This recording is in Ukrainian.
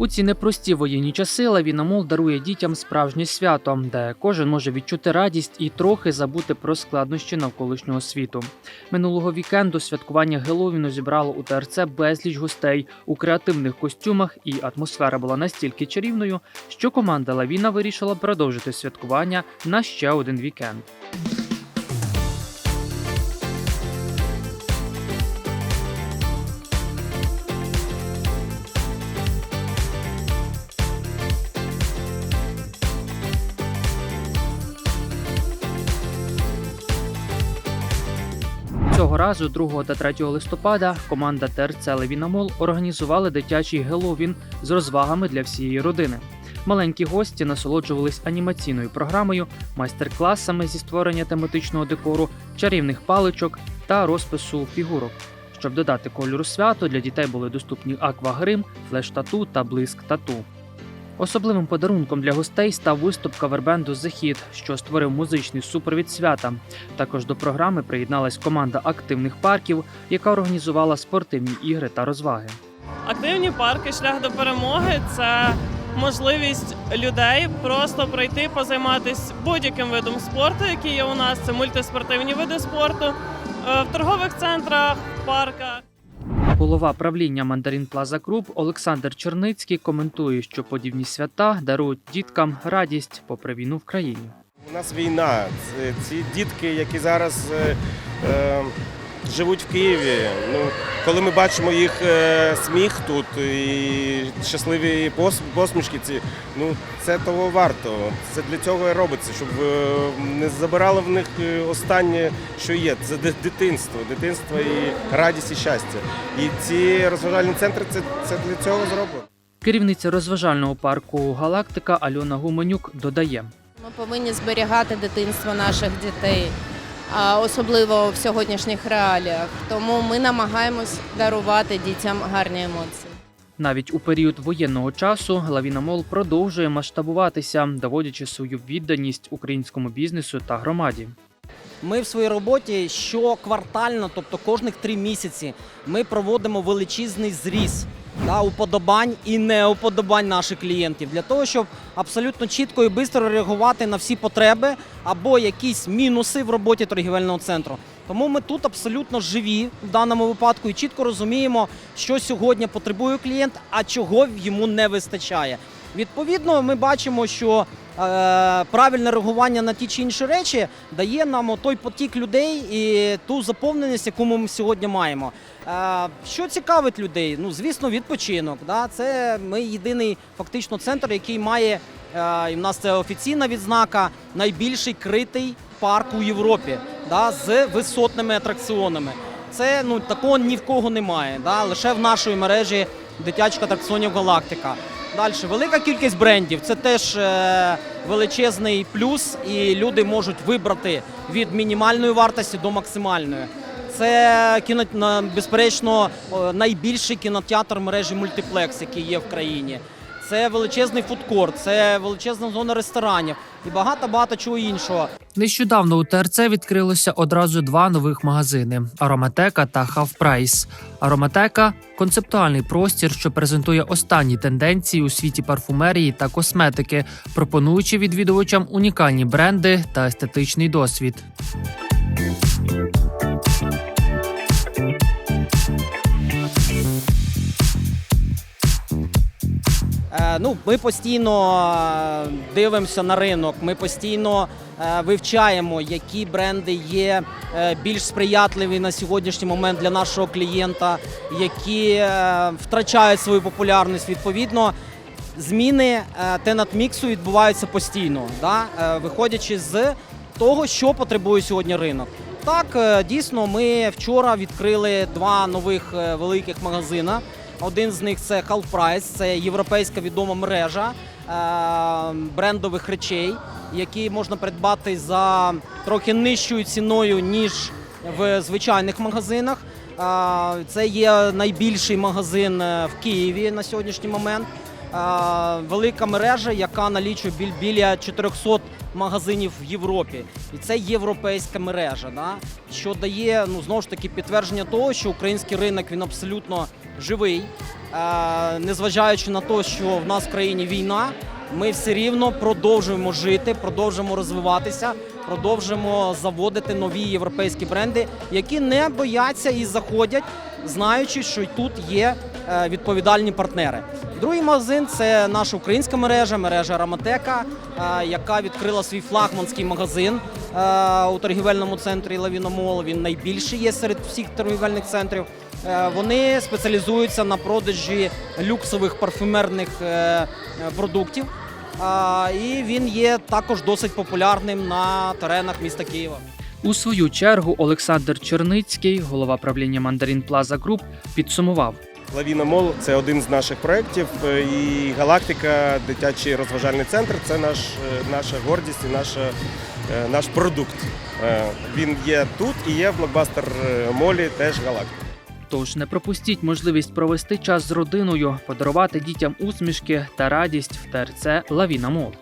У ці непрості воєнні часи Лавінамол дарує дітям справжнє свято, де кожен може відчути радість і трохи забути про складнощі навколишнього світу. Минулого вікенду святкування Геловіну зібрало у ТРЦ безліч гостей у креативних костюмах, і атмосфера була настільки чарівною, що команда Лавіна вирішила продовжити святкування на ще один вікенд. Цього разу, 2 та 3 листопада, команда ТРЦ Левінамол організували дитячий Геловін з розвагами для всієї родини. Маленькі гості насолоджувались анімаційною програмою, майстер-класами зі створення тематичного декору, чарівних паличок та розпису фігурок. Щоб додати кольору святу, для дітей були доступні аквагрим, флеш-тату та блиск тату. Особливим подарунком для гостей став виступ кавербенду «The Hit», що створив музичний супровід свята. Також до програми приєдналась команда активних парків, яка організувала спортивні ігри та розваги. Активні парки шлях до перемоги це можливість людей просто пройти, позайматися будь-яким видом спорту, який є у нас. Це мультиспортивні види спорту е, в торгових центрах, в парках. Голова правління Мандарин Плаза Груп Олександр Черницький коментує, що подібні свята дарують діткам радість попри війну в країні. У нас війна. Ці дітки, які зараз е, е, живуть в Києві. Ну, коли ми бачимо їх е, сміх тут і щасливі пос- посмішки, ці, ну, це того варто. Це для цього і робиться, щоб е, не забирало в них е, останнє, що є. Це дитинство, дитинство і радість і щастя. І ці розважальні центри це, це для цього зроблено. Керівниця розважального парку Галактика Альона Гуменюк додає. Ми повинні зберігати дитинство наших дітей, особливо в сьогоднішніх реаліях. Тому ми намагаємось дарувати дітям гарні емоції. Навіть у період воєнного часу Лавінамол продовжує масштабуватися, доводячи свою відданість українському бізнесу та громаді. Ми в своїй роботі щоквартально, тобто кожних три місяці, ми проводимо величезний зріз да, уподобань і неуподобань наших клієнтів для того, щоб абсолютно чітко і швидко реагувати на всі потреби або якісь мінуси в роботі торгівельного центру. Тому ми тут абсолютно живі в даному випадку і чітко розуміємо, що сьогодні потребує клієнт, а чого йому не вистачає. Відповідно, ми бачимо, що правильне реагування на ті чи інші речі дає нам той потік людей і ту заповненість, яку ми сьогодні маємо. Е, що цікавить людей? Ну, звісно, відпочинок. Да? Це ми єдиний фактично центр, який має, е, і в нас це офіційна відзнака, найбільший критий парк у Європі да? з висотними атракціонами. Це ну такого ні в кого немає. Да? Лише в нашій мережі дитячих атракціонів Галактика. Далі велика кількість брендів. Це теж е, величезний плюс, і люди можуть вибрати від мінімальної вартості до максимальної. Це кіно, безперечно найбільший кінотеатр мережі мультиплекс, який є в країні. Це величезний фудкорт, це величезна зона ресторанів і багато багато чого іншого. Нещодавно у ТРЦ відкрилося одразу два нових магазини: Ароматека та Хавпрайс. Ароматека концептуальний простір, що презентує останні тенденції у світі парфумерії та косметики, пропонуючи відвідувачам унікальні бренди та естетичний досвід. Ну, ми постійно е, дивимося на ринок, ми постійно е, вивчаємо, які бренди є е, більш сприятливі на сьогоднішній момент для нашого клієнта, які втрачають свою популярність. Відповідно, зміни тенат-міксу відбуваються постійно, да? виходячи з того, що потребує сьогодні ринок. Так, дійсно, ми вчора відкрили два нових великих магазини. Один з них це Half Price, це європейська відома мережа е, брендових речей, які можна придбати за трохи нижчою ціною, ніж в звичайних магазинах. Е, Це є найбільший магазин е, в Києві на сьогоднішній момент. Велика мережа, яка налічує біль- біля 400 магазинів в Європі. І це європейська мережа, да? що дає ну, знову ж таки підтвердження того, що український ринок він абсолютно живий. е, незважаючи на те, що в нас в країні війна, ми все рівно продовжуємо жити, продовжуємо розвиватися, продовжуємо заводити нові європейські бренди, які не бояться і заходять, знаючи, що й тут є е, відповідальні партнери. Другий магазин це наша українська мережа, мережа Раматека, е, яка відкрила свій флагманський магазин у торгівельному центрі Лавіномол. Він найбільший є серед всіх торгівельних центрів. Е, Вони спеціалізуються на продажі люксових парфюмерних е, е, продуктів. І він є також досить популярним на теренах міста Києва. У свою чергу Олександр Черницький, голова правління Мандарін Плаза Груп, підсумував. Лавіна Мол це один з наших проєктів. І Галактика, дитячий розважальний центр це наш, наша гордість і наша, наш продукт. Він є тут і є в блокбастер молі теж Галактика. Тож не пропустіть можливість провести час з родиною, подарувати дітям усмішки та радість в ТРЦ Лавіна Мол.